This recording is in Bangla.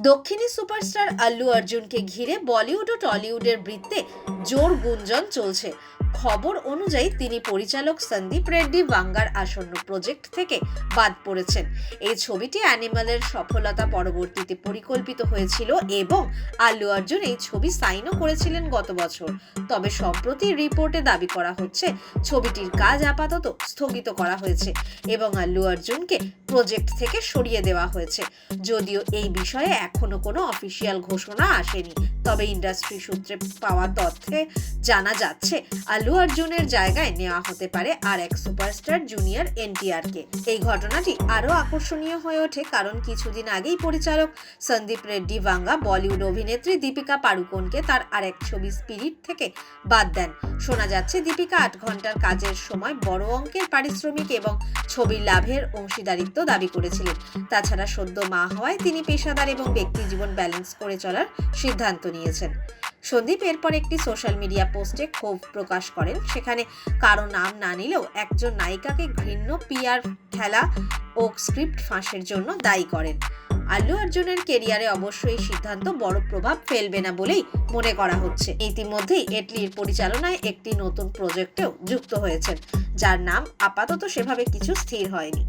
দক্ষিণী সুপারস্টার আল্লু অর্জুনকে ঘিরে বলিউড ও টলিউডের বৃত্তে জোর গুঞ্জন চলছে। খবর অনুযায়ী তিনি পরিচালক সন্দীপ রেড্ডি বাঙ্গার আসন্ন প্রজেক্ট থেকে বাদ পড়েছেন। এই ছবিটি অ্যানিমালের সফলতা পরবর্তীতে পরিকল্পিত হয়েছিল এবং আল্লু অর্জুন এই ছবি সাইনও করেছিলেন গত বছর। তবে সম্প্রতি রিপোর্টে দাবি করা হচ্ছে, ছবিটির কাজ আপাতত স্থগিত করা হয়েছে এবং আল্লু অর্জুনকে প্রজেক্ট থেকে সরিয়ে দেওয়া হয়েছে। যদিও এই বিষয়ে এখনও কোনো অফিসিয়াল ঘোষণা আসেনি তবে ইন্ডাস্ট্রি সূত্রে পাওয়া তথ্যে জানা যাচ্ছে আল্লু অর্জুনের জায়গায় নেওয়া হতে পারে আর এক সুপারস্টার জুনিয়র এনটিআর কে এই ঘটনাটি আরও আকর্ষণীয় হয়ে ওঠে কারণ কিছুদিন আগেই পরিচালক সন্দীপ রেড্ডি ভাঙ্গা বলিউড অভিনেত্রী দীপিকা পাড়ুকোনকে তার আরেক ছবি স্পিরিট থেকে বাদ দেন। শোনা যাচ্ছে, দীপিকা আট ঘণ্টার কাজের সময় বড় অঙ্কের পারিশ্রমিক এবং ছবির লাভের অংশীদারিত্ব দাবি করেছিলেন। তাছাড়া সদ্য মা হওয়ায় তিনি পেশাদার এবং ব্যক্তি জীবন ব্যালেন্স করে চলার সিদ্ধান্ত নিয়েছেন সন্দীপ এরপর একটি সোশ্যাল মিডিয়া পোস্টে ক্ষোভ প্রকাশ করেন। সেখানে কারও নাম না নিলেও একজন নায়িকাকে ঘৃণ্য পিয়ার খেলা ও স্ক্রিপ্ট ফাঁসের জন্য দায়ী করেন। আল্লু অর্জুনের কেরিয়ারে অবশ্যই এই সিদ্ধান্ত বড় প্রভাব ফেলবে না বলেই মনে করা হচ্ছে। ইতিমধ্যেই এটলির পরিচালনায় একটি নতুন প্রজেক্টেও যুক্ত হয়েছেন, যার নাম আপাতত সেভাবে কিছু স্থির হয়নি।